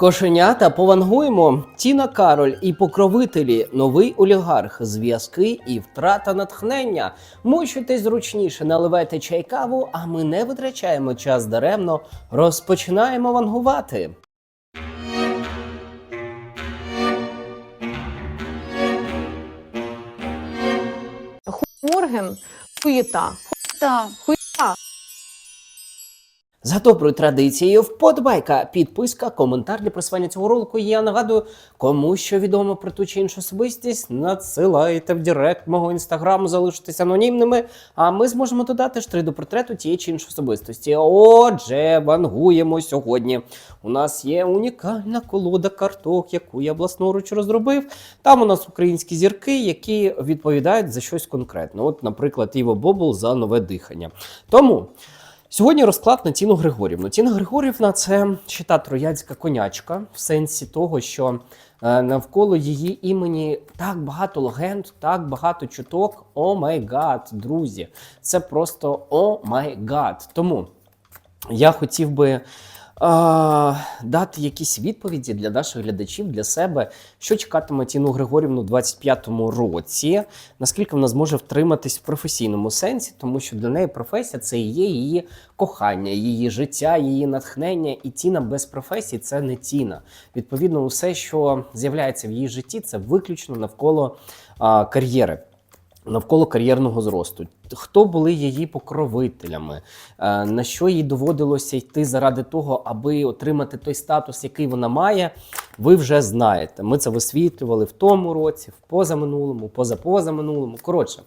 Кошенята повангуємо. Тіна Кароль і покровителі, новий олігарх, зв'язки і втрата натхнення. Мучуйтесь зручніше, наливайте чай каву, а ми не витрачаємо час даремно. Розпочинаємо вангувати. Морген хуєта. Та. Хуєта. За доброю традицією, вподобайка, підписка, коментар для просування цього ролику. Я нагадую, кому що відомо про ту чи іншу особистість, надсилайте в Директ мого інстаграму, залишитесь анонімними. А ми зможемо додати штри до портрету тієї чи іншої особистості. Отже, вангуємо сьогодні. У нас є унікальна колода карток, яку я власноруч розробив. Там у нас українські зірки, які відповідають за щось конкретне. От, наприклад, Іво Бобул за нове дихання. Тому. Сьогодні розклад на Тіну Григорівну. Тіна Григорівна це ще та троянська конячка, в сенсі того, що е, навколо її імені так багато легенд, так багато чуток. О май гад, друзі, це просто о май гад. Тому я хотів би. Дати якісь відповіді для наших глядачів, для себе, що чекатиме Тіну Григорівну у 25-му році, наскільки вона зможе втриматись в професійному сенсі, тому що для неї професія це і є її кохання, її життя, її натхнення. І Тіна без професії це не Тіна. Відповідно, усе, що з'являється в її житті, це виключно навколо а, кар'єри. Навколо кар'єрного зросту, хто були її покровителями, е, на що їй доводилося йти заради того, аби отримати той статус, який вона має, ви вже знаєте. Ми це висвітлювали в тому році, в позаминулому, позапозаминулому. Коротше,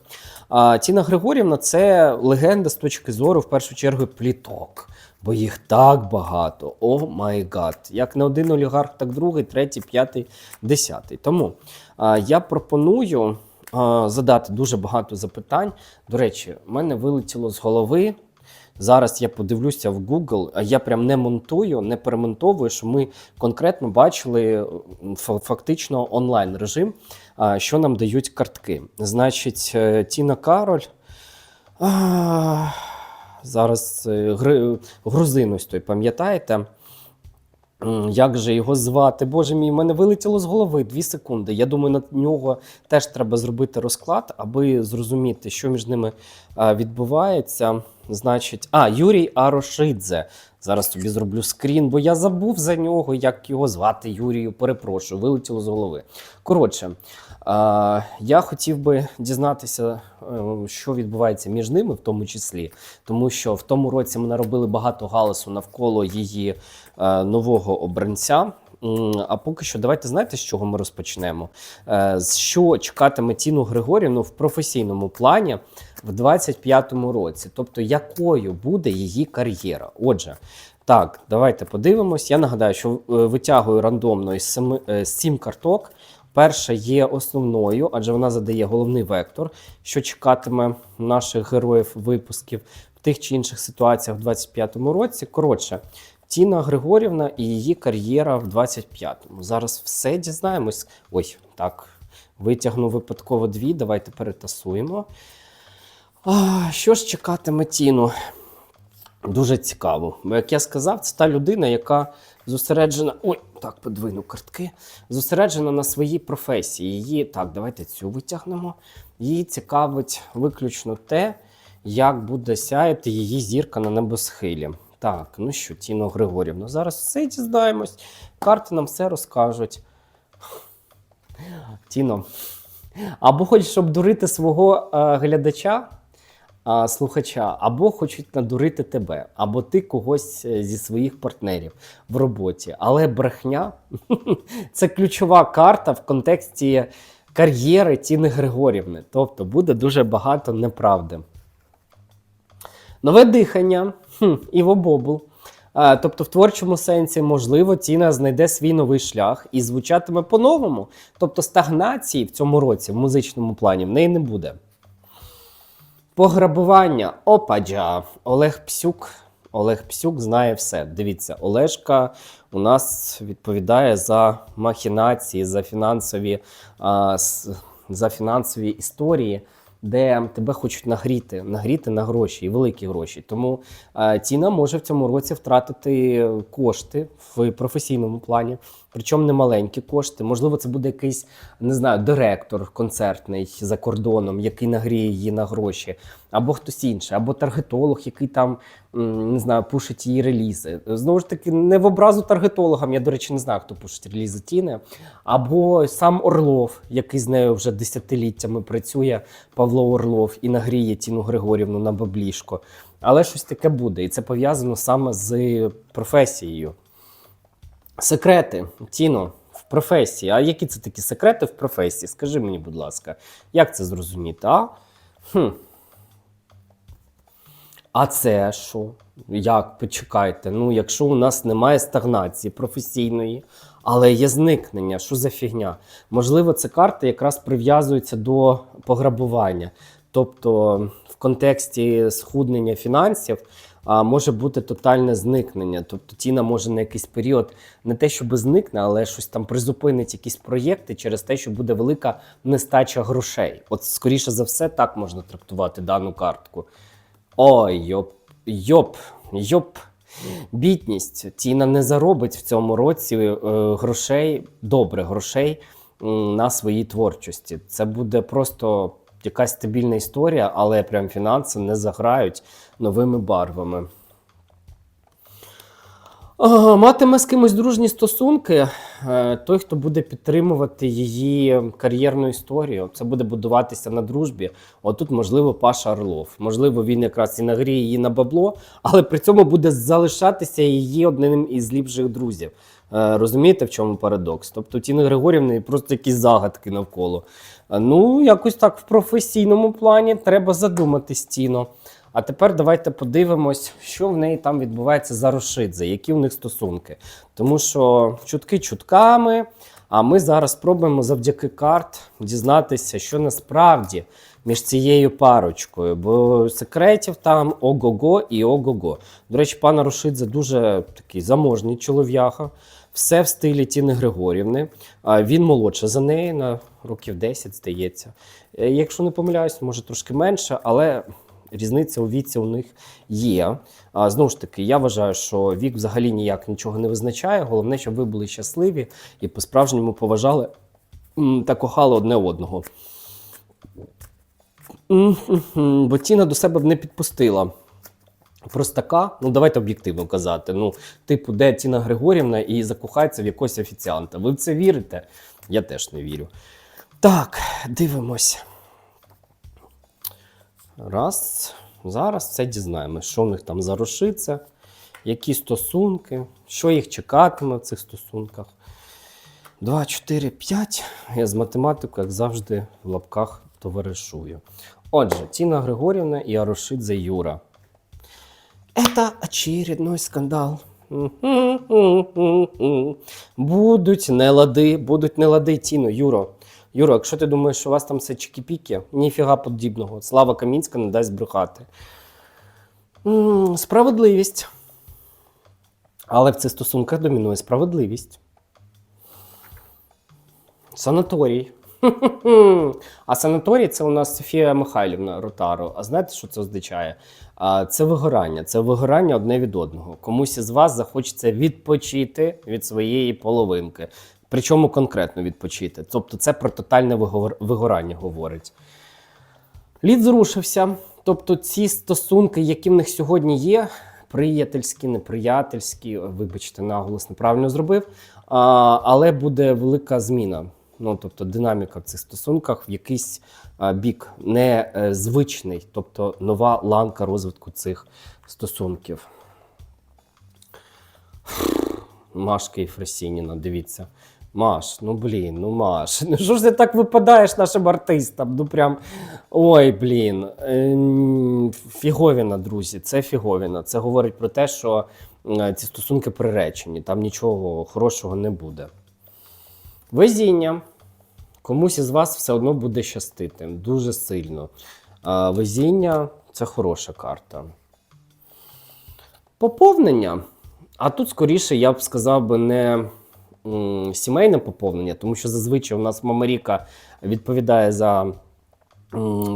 е, Тіна Григорівна це легенда з точки зору, в першу чергу, пліток. Бо їх так багато. О май гад. Як не один олігарх, так другий, третій, п'ятий, десятий. Тому е, я пропоную а, задати дуже багато запитань. До речі, в мене вилетіло з голови. Зараз я подивлюся в Google, а я прям не монтую, не перемонтовую, що ми конкретно бачили фактично онлайн режим, що нам дають картки. Значить, е, Тіна Кароль. А, зараз е, гри- грузин ось той, пам'ятаєте? Як же його звати? Боже мій, в мене вилетіло з голови дві секунди. Я думаю, на нього теж треба зробити розклад, аби зрозуміти, що між ними відбувається. Значить, а, Юрій Арошидзе. Зараз тобі зроблю скрін, бо я забув за нього, як його звати Юрію. Перепрошую, вилетіло з голови. Коротше, я хотів би дізнатися, е, що відбувається між ними, в тому числі, тому що в тому році ми наробили багато галасу навколо її нового обранця. А поки що, давайте знаєте, з чого ми розпочнемо. Е, З що чекатиме Тіну Григорівну в професійному плані в 25-му році? Тобто, якою буде її кар'єра? Отже, так, давайте подивимось. Я нагадаю, що е, витягую рандомно із семи е, сім карток. Перша є основною, адже вона задає головний вектор, що чекатиме наших героїв випусків в тих чи інших ситуаціях в 25-му році. Коротше, Тіна Григорівна і її кар'єра в 25-му. Зараз все дізнаємось. Ой, так, витягну випадково дві. Давайте перетасуємо. А, що ж чекатиме Тіну? Дуже цікаво. Бо, як я сказав, це та людина, яка зосереджена. Ой, так, подвину картки. Зосереджена на своїй професії. Її, так, давайте цю витягнемо. Її цікавить виключно те, як буде сяяти її зірка на небосхилі. Так, ну що, Тіно Григорівна, зараз все дізнаємось. Карти нам все розкажуть. Тіно, або хочеш обдурити свого е, глядача, а, слухача, або хочуть надурити тебе, або ти когось е, зі своїх партнерів в роботі. Але брехня це ключова карта в контексті кар'єри Тіни Григорівни. Тобто буде дуже багато неправди. Нове дихання хм, Іво Бобул. А, тобто, в творчому сенсі, можливо, Тіна знайде свій новий шлях і звучатиме по-новому. Тобто, стагнації в цьому році в музичному плані в неї не буде. Пограбування. Опаджа. Олег Псюк. Олег Псюк знає все. Дивіться, Олешка у нас відповідає за махінації, за фінансові, а, за фінансові історії де тебе хочуть нагріти, нагріти на гроші і великі гроші. Тому е, Тіна може в цьому році втратити кошти в професійному плані, причому не маленькі кошти. Можливо, це буде якийсь не знаю, директор концертний за кордоном, який нагріє її на гроші, або хтось інший, або таргетолог, який там не знаю, пушить її релізи. Знову ж таки, не в образу таргетологам. Я, до речі, не знаю, хто пушить релізи Тіни, або сам Орлов, який з нею вже десятиліттями працює, Павло Орлов, і нагріє Тіну Григорівну на баблішко. Але щось таке буде, і це пов'язано саме з професією. Секрети, Тіно, в професії. А які це такі секрети в професії? Скажи мені, будь ласка, як це зрозуміти? А? Хм. А це що? Як? Почекайте. Ну, якщо у нас немає стагнації професійної, але є зникнення, що за фігня? Можливо, це карта якраз прив'язується до пограбування. Тобто, в контексті схуднення фінансів а, може бути тотальне зникнення. Тобто Тіна може на якийсь період не те, щоб зникне, але щось там призупинить якісь проєкти через те, що буде велика нестача грошей. От, скоріше за все, так можна трактувати дану картку. Ой, йоп, йоп, йоп. Бідність. Тіна не заробить в цьому році е, грошей, добре грошей на своїй творчості. Це буде просто якась стабільна історія, але прям фінанси не заграють новими барвами. Матиме з кимось дружні стосунки, е, той, хто буде підтримувати її кар'єрну історію, це буде будуватися на дружбі. Отут, можливо, Паша Орлов. Можливо, він якраз і нагріє її на бабло, але при цьому буде залишатися її одним із ліпших друзів. Е, Розумієте, в чому парадокс? Тобто Тіни Григорівни просто якісь загадки навколо. Е, Ну, якось так в професійному плані треба задуматись, Тіно. А тепер давайте подивимось, що в неї там відбувається за Рошидзе, які в них стосунки. Тому що чутки чутками. А ми зараз спробуємо завдяки карт дізнатися, що насправді між цією парочкою. Бо секретів там ого-го і ого-го. До речі, пана Рошидзе дуже такий заможний чолов'яха. Все в стилі Тіни Григорівни. Він молодше за неї на років 10, здається. Е, Якщо не помиляюсь, може трошки менше, але різниця у віці у них є. Знову ж таки, я вважаю, що вік взагалі ніяк нічого не визначає. Головне, щоб ви були щасливі і по-справжньому поважали та кохали одне одного. Бо Тіна до себе б не підпустила. Простака, ну давайте об'єктивно казати. Ну, типу, де Тіна Григорівна і закохається в якогось офіціанта. Ви в це вірите? Я теж не вірю. Так, дивимось. Раз. Зараз все дізнаємося, що в них там зарошиться, які стосунки, що їх чекатиме в цих стосунках. 2, 4, 5. Я з математикою, як завжди, в лапках товаришую. Отже, Тіна Григорівна і Арошидзе Юра. Это очередной скандал. Будуть нелади, будуть нелади, Тіно, Юро. Юро, якщо ти думаєш, що у вас там все чікі-піки, ніфіга подібного. Слава Камінська не дасть брехати. Справедливість. Але в цих стосунках домінує справедливість. Санаторій. А санаторій це у нас Софія Михайлівна Ротаро. А знаєте, що це означає? Це вигорання. Це вигорання одне від одного. Комусь із вас захочеться відпочити від своєї половинки. Причому конкретно відпочити. Тобто це про тотальне вигорання говорить. Лід зрушився. Тобто ці стосунки, які в них сьогодні є, приятельські, неприятельські, вибачте, наголос неправильно зробив, але буде велика зміна. Ну, тобто динаміка в цих стосунках в якийсь а, бік незвичний, тобто нова ланка розвитку цих стосунків. Машка Єфросініна, дивіться. Маш, ну блін, ну Маш, ну що ж ти так випадаєш нашим артистам? Ну прям. Ой, блін. Ем, Фіговіна, друзі, це фіговіна. Це говорить про те, що е, ці стосунки приречені, там нічого хорошого не буде. Везіння. Комусь із вас все одно буде щастити дуже сильно. А, Везіння це хороша карта. Поповнення. А тут скоріше я б сказав би не сімейне поповнення, тому що зазвичай у нас Мамаріка відповідає за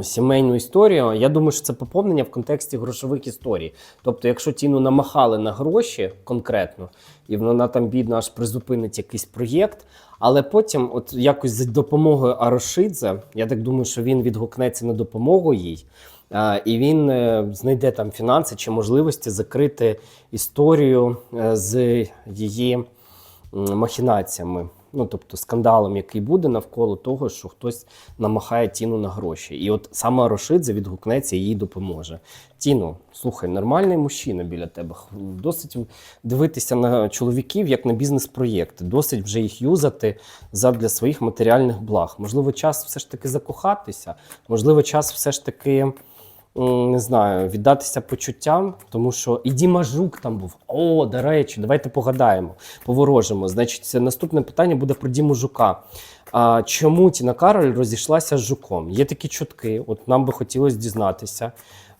сімейну історію. Я думаю, що це поповнення в контексті грошових історій. Тобто, якщо Тіну намахали на гроші конкретно, і вона там бідна аж призупинить якийсь проєкт. Але потім, от якось за допомогою Арошидзе, я так думаю, що він відгукнеться на допомогу їй, і він е, знайде там фінанси чи можливості закрити історію е, з її махінаціями. Ну, тобто скандалом, який буде навколо того, що хтось намахає Тіну на гроші. І от саме Арошидзе відгукнеться і їй допоможе. Тіно, слухай, нормальний мужчина біля тебе. Досить дивитися на чоловіків як на бізнес-проєкти, досить вже їх юзати задля своїх матеріальних благ. Можливо, час все ж таки закохатися, можливо, час все ж таки. Не знаю, віддатися почуттям, тому що і Діма Жук там був. О, до речі, давайте погадаємо, поворожимо. Значить, наступне питання буде про Діму Жука. А, чому Тіна Кароль розійшлася з жуком? Є такі чутки, от нам би хотілося дізнатися.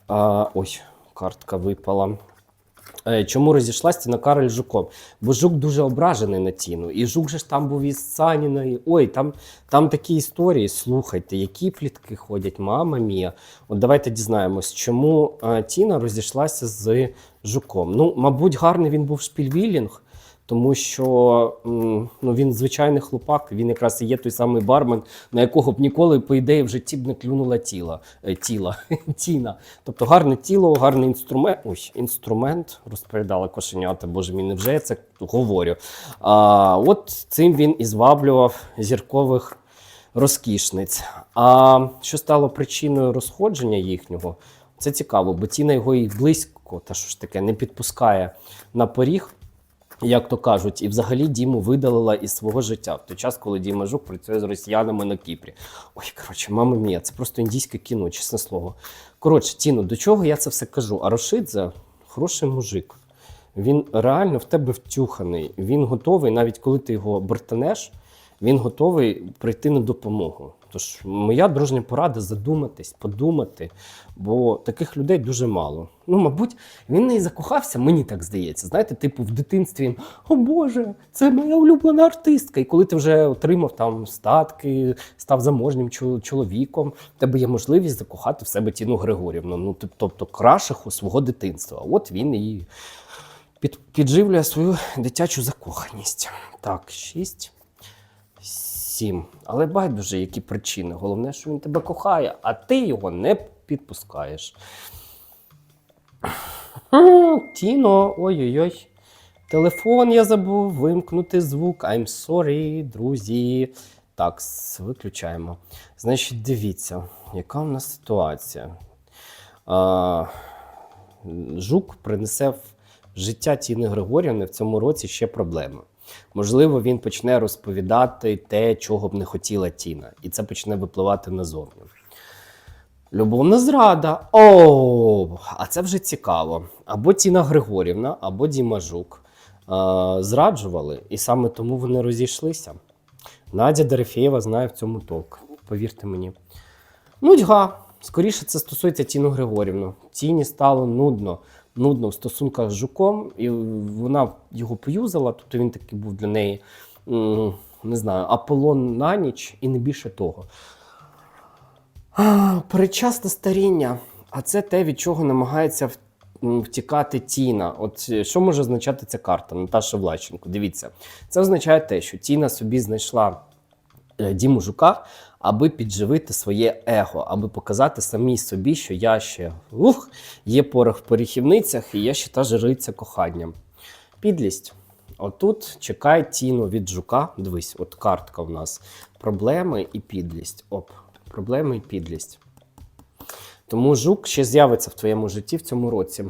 А, ой, картка випала. Е, Чому розійшлася Тіна Кароль жуком? Бо жук дуже ображений на Тіну. І жук же ж там був із Саніною. Ой, там, там такі історії. Слухайте, які плітки ходять, мама мія. От давайте дізнаємось, чому е, Тіна розійшлася з жуком. Ну, мабуть, гарний він був шпільвілінг, тому що ну, він звичайний хлопак, він якраз і є той самий бармен, на якого б ніколи, по ідеї, в житті б не клюнула тіла, е, тіла Тіна. Тобто гарне тіло, гарний інструмент. Ой, інструмент, розповідала кошенята, боже мій, невже я це говорю. А, от цим він і зваблював зіркових розкішниць. А що стало причиною розходження їхнього? Це цікаво, бо Тіна його і близько, та що ж таке, не підпускає на поріг. Як то кажуть, і взагалі Діму видалила із свого життя в той час, коли Діма Жук працює з росіянами на Кіпрі. Ой, коротше, мама мія, це просто індійське кіно, чесне слово. Коротше, Тіно, до чого я це все кажу? А Рошидзе хороший мужик. Він реально в тебе втюханий. Він готовий, навіть коли ти його бортанеш, він готовий прийти на допомогу. Тож моя дружня порада задуматись, подумати, бо таких людей дуже мало. Ну, мабуть, він не закохався, мені так здається. Знаєте, типу в дитинстві він О Боже, це моя улюблена артистка. І коли ти вже отримав там статки, став заможнім чоловіком, в тебе є можливість закохати в себе Тіну Григорівну. Ну, тобто крашиху свого дитинства. От він і під, підживлює свою дитячу закоханість. Так, шість. Сім. Але байдуже, які причини. Головне, що він тебе кохає, а ти його не підпускаєш. Тіно, ой-ой-ой. Телефон я забув вимкнути звук. I'm sorry, друзі. Так, виключаємо. Значить, дивіться, яка у нас ситуація. А, Жук принесе в життя Тіни Григорівни в цьому році ще проблеми. Можливо, він почне розповідати те, чого б не хотіла Тіна, і це почне випливати назовні. Любовна зрада. О, а це вже цікаво. Або Тіна Григорівна, або Діма Жук е, зраджували, і саме тому вони розійшлися. Надя Дерефєєва знає в цьому толк. Повірте мені. Нудьга. Скоріше це стосується Тіну Григорівну. Тіні стало нудно. Нудно в стосунках з жуком, і вона його поюзала, тобто він такий був для неї, не знаю, Аполлон на ніч і не більше того. А, Передчасне старіння. А це те, від чого намагається втікати Тіна. От е, що може означати ця карта? Наташа Влащенко. Дивіться, це означає те, що Тіна собі знайшла Діму Жука, аби підживити своє его, аби показати самій собі, що я ще ух, є порох в поріхівницях, і я ще та жриця коханням. Підлість. Отут чекай Тіну від жука. Дивись, от картка в нас. Проблеми і підлість. Оп, проблеми і підлість. Тому жук ще з'явиться в твоєму житті в цьому році.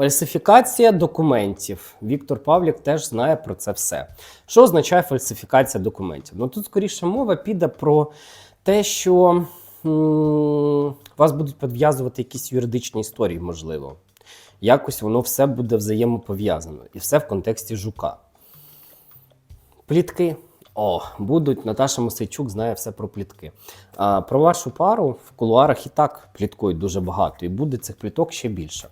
Фальсифікація документів. Віктор Павлік теж знає про це все. Що означає фальсифікація документів? Ну тут скоріше мова піде про те, що вас будуть підв'язувати якісь юридичні історії, можливо. Якось воно все буде взаємопов'язано. І все в контексті жука. Плітки. О, будуть. Наташа Мосейчук знає все про плітки. А, про вашу пару в кулуарах і так пліткують дуже багато, і буде цих пліток ще більше.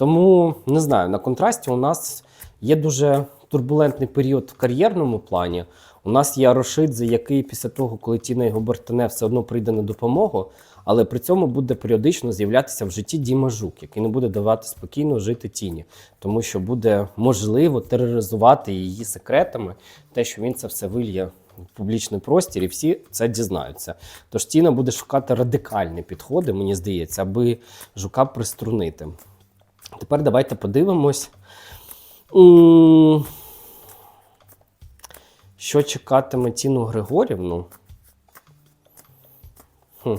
Тому не знаю, на контрасті у нас є дуже турбулентний період в кар'єрному плані. У нас є Арошидзе, який після того, коли Тіна його бортане, все одно прийде на допомогу, але при цьому буде періодично з'являтися в житті Діма Жук, який не буде давати спокійно жити тіні, тому що буде можливо тероризувати її секретами, те, що він це все вильє в публічний простір, і всі це дізнаються. Тож Тіна буде шукати радикальні підходи, мені здається, аби жука приструнити. Тепер давайте подивимось. Що чекатиме Тіну Григорівну? Хм.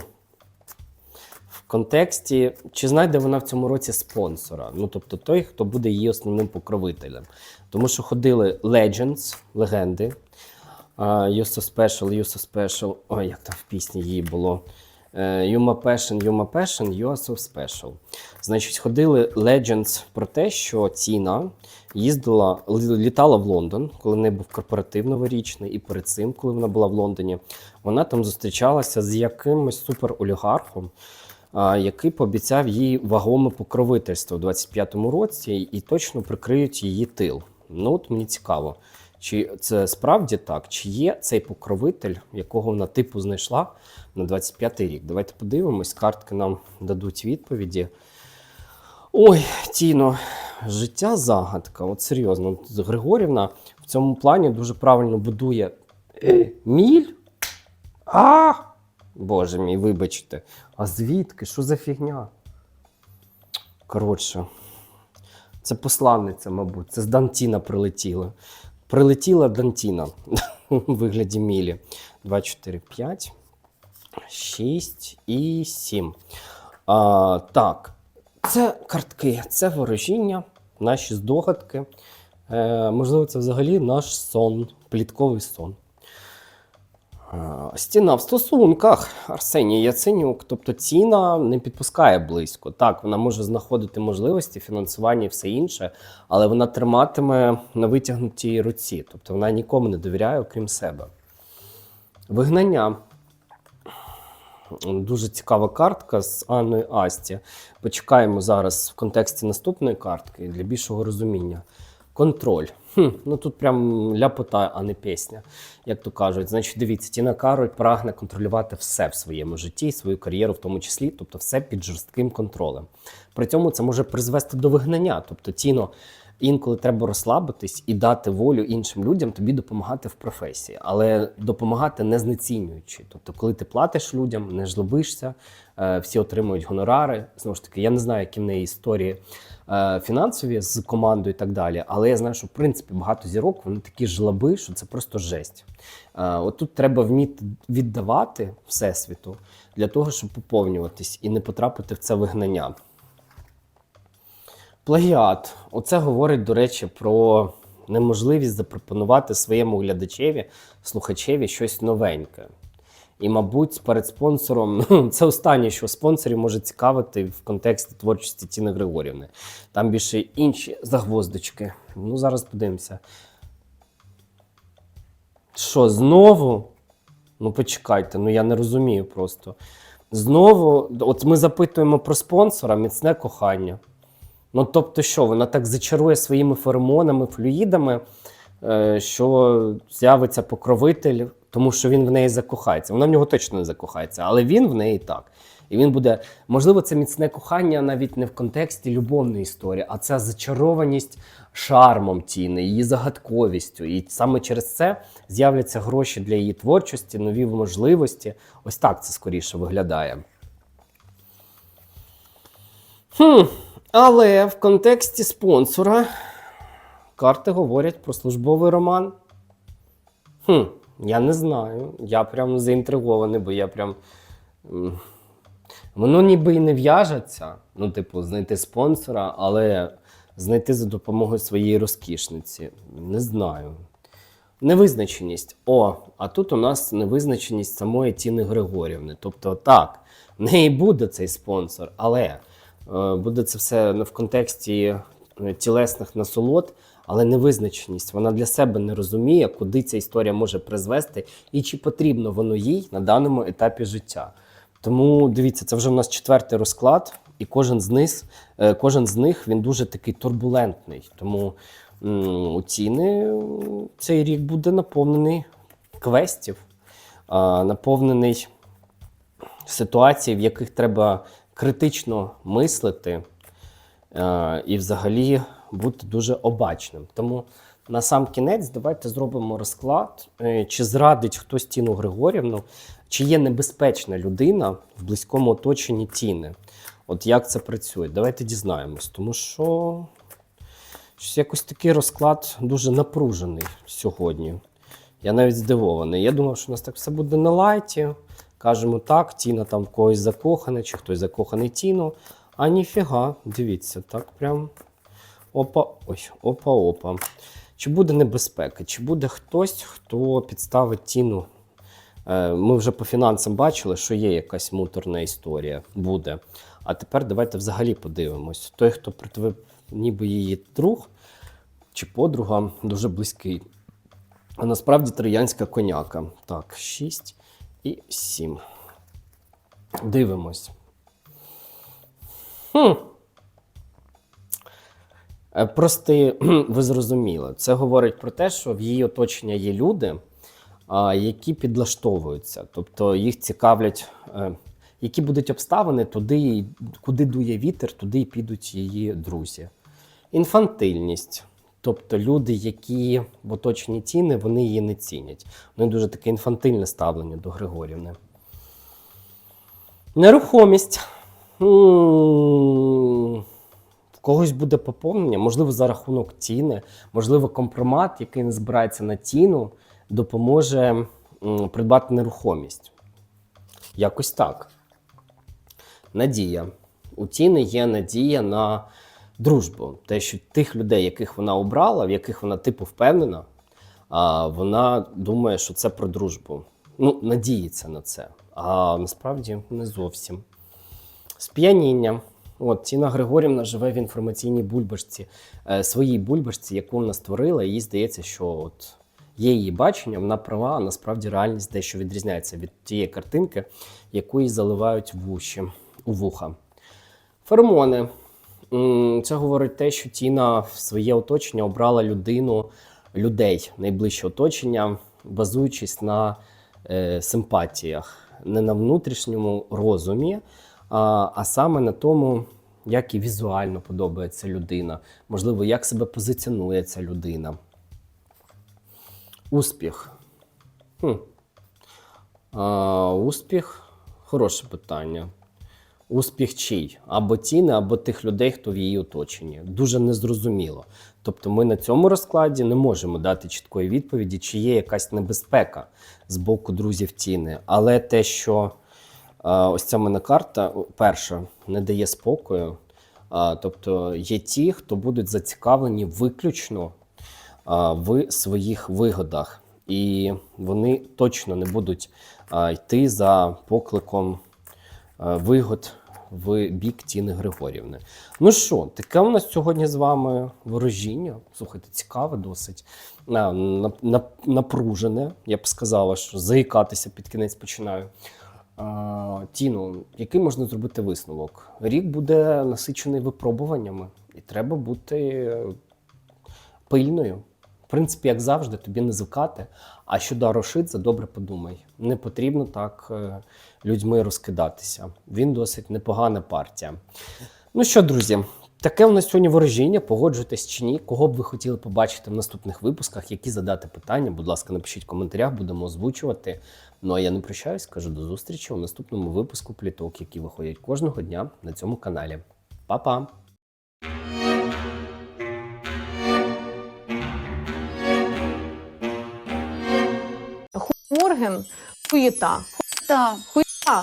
В контексті, чи знайде вона в цьому році спонсора? Ну, тобто той, хто буде її основним покровителем. Тому що ходили Legends, легенди. Uh, you so special, you so special. Ой, як там в пісні її було. Е, You my passion, you my passion, special. Значить, ходили Legends про те, що Тіна їздила, літала в Лондон, коли в неї був корпоратив новорічний, і перед цим, коли вона була в Лондоні, вона там зустрічалася з якимось суперолігархом, який пообіцяв їй вагоме покровительство у 25-му році і точно прикриють її тил. Ну от мені цікаво, чи це справді так, чи є цей покровитель, якого вона типу знайшла на 25-й рік. Давайте подивимось, картки нам дадуть відповіді. Ой, Тіно, життя загадка. От серйозно, Григорівна в цьому плані дуже правильно будує Е, міль. А! Боже мій, вибачте. А звідки? Що за фігня? Коротше, це посланниця, мабуть. Це з Дантіна прилетіла. Прилетіла Дантіна у вигляді мілі. 2, 4, 5, 6 і 7. А, так, це картки, це ворожіння, наші здогадки. Е, можливо, це взагалі наш сон, плітковий сон. Е, Стіна в стосунках Арсеній Яценюк, тобто ціна не підпускає близько. Так, вона може знаходити можливості, фінансування і все інше, але вона триматиме на витягнутій руці. Тобто вона нікому не довіряє, окрім себе. Вигнання. Дуже цікава картка з Анною Асті. Почекаємо зараз в контексті наступної картки для більшого розуміння. Контроль. Хм, ну тут прям ляпота, а не пісня, як то кажуть. Значить, дивіться, Тіна Кароль прагне контролювати все в своєму житті, свою кар'єру в тому числі, тобто все під жорстким контролем. При цьому це може призвести до вигнання. Тобто, Тіно, інколи треба розслабитись і дати волю іншим людям тобі допомагати в професії, але допомагати не знецінюючи. Тобто, коли ти платиш людям, не жлобишся, е, всі отримують гонорари. Знову ж таки, я не знаю, які в неї історії е, фінансові з командою і так далі. Але я знаю, що в принципі багато зірок вони такі жлоби, що це просто жесть. Е, От тут треба вміти віддавати всесвіту для того, щоб поповнюватись і не потрапити в це вигнання. Плагіат. Оце говорить, до речі, про неможливість запропонувати своєму глядачеві, слухачеві щось новеньке. І, мабуть, перед спонсором ну, це останнє, що спонсорів може цікавити в контексті творчості Тіни Григорівни. Там більше інші загвоздочки. Ну, зараз подивимося. Що, знову? Ну, почекайте, ну я не розумію просто. Знову, от ми запитуємо про спонсора, міцне кохання. Ну, тобто, що, вона так зачарує своїми феромонами, флюїдами, е, що з'явиться покровитель, тому що він в неї закохається. Вона в нього точно не закохається, але він в неї так. І він буде, можливо, це міцне кохання навіть не в контексті любовної історії, а це зачарованість шармом тіни, її загадковістю. І саме через це з'являться гроші для її творчості, нові можливості. Ось так це скоріше виглядає. Хм, але в контексті спонсора карти говорять про службовий роман. Хм, я не знаю. Я прям заінтригований, бо я прям. Воно ніби і не в'яжеться. Ну, типу, знайти спонсора, але знайти за допомогою своєї розкішниці. Не знаю. Невизначеність. О, а тут у нас невизначеність самої Тіни Григорівни. Тобто, так, в неї буде цей спонсор, але буде це все в контексті е, тілесних насолод, але невизначеність. Вона для себе не розуміє, куди ця історія може призвести і чи потрібно воно їй на даному етапі життя. Тому дивіться, це вже в нас четвертий розклад, і кожен з них, е, кожен з них він дуже такий турбулентний. Тому ціни цей рік буде наповнений квестів, наповнений ситуацій, в яких треба критично мислити е, і взагалі бути дуже обачним. Тому на сам кінець давайте зробимо розклад, е, чи зрадить хтось Тіну Григорівну, чи є небезпечна людина в близькому оточенні Тіни. От як це працює? Давайте дізнаємось, тому що якось такий розклад дуже напружений сьогодні. Я навіть здивований. Я думав, що у нас так все буде на лайті. Кажемо так, Тіна там в когось закохана, чи хтось закоханий Тіну. А ніфіга, дивіться, так прям опа, ой, опа-опа. Чи буде небезпека? Чи буде хтось, хто підставить Тіну? Е, Ми вже по фінансам бачили, що є якась муторна історія, буде. А тепер давайте взагалі подивимось. Той, хто проти ніби її друг чи подруга, дуже близький. А насправді троянська коняка. Так, 6 і 7. Дивимось. Хм. Е, Прости, ви зрозуміли. Це говорить про те, що в її оточення є люди, які підлаштовуються. Тобто їх цікавлять, е, які будуть обставини, туди, куди дує вітер, туди й підуть її друзі. Інфантильність. Тобто люди, які в оточенні ціни, вони її не цінять. Вони дуже таке інфантильне ставлення до Григорівни. Нерухомість. В когось буде поповнення, можливо, за рахунок ціни, можливо, компромат, який не збирається на ціну, допоможе придбати нерухомість. Якось так. Надія. У Тіни є надія на дружбу. Те, що тих людей, яких вона обрала, в яких вона типу впевнена, вона думає, що це про дружбу. Ну, надіється на це. А насправді не зовсім. Сп'яніння. От Тіна Григорівна живе в інформаційній бульбашці, е, своїй бульбашці, яку вона створила. І їй здається, що от є її бачення, вона права, а насправді реальність дещо відрізняється від тієї картинки, яку їй заливають в уші, у вуха. Феромони. Це говорить те, що Тіна в своє оточення обрала людину, людей, найближче оточення, базуючись на е, симпатіях, не на внутрішньому розумі, а, а саме на тому, як і візуально подобається людина, можливо, як себе позиціонує ця людина. Успіх. Хм. А, успіх хороше питання. Успіх чий? Або тіни, або тих людей, хто в її оточенні. Дуже незрозуміло. Тобто ми на цьому розкладі не можемо дати чіткої відповіді, чи є якась небезпека з боку друзів тіни. Але те, що ось ця мене карта, перша, не дає спокою. Тобто є ті, хто будуть зацікавлені виключно в своїх вигодах, і вони точно не будуть йти за покликом вигод в бік Тіни Григорівни. Ну що, таке у нас сьогодні з вами ворожіння. Слухайте, цікаве досить. Напружене, я б сказала, що заїкатися під кінець починаю. А, Тіно, який можна зробити висновок? Рік буде насичений випробуваннями, і треба бути пильною. Принципі, як завжди, тобі не звикати. А щодо Арошидзе, добре подумай. Не потрібно так е, людьми розкидатися. Він досить непогана партія. Ну що, друзі, таке у нас сьогодні ворожіння. Погоджуйтесь чи ні. Кого б ви хотіли побачити в наступних випусках, які задати питання, будь ласка, напишіть в коментарях, будемо озвучувати. Ну а я не прощаюсь, кажу до зустрічі у наступному випуску пліток, які виходять кожного дня на цьому каналі. Па-па! Морген хуєта. Так. Хуєта.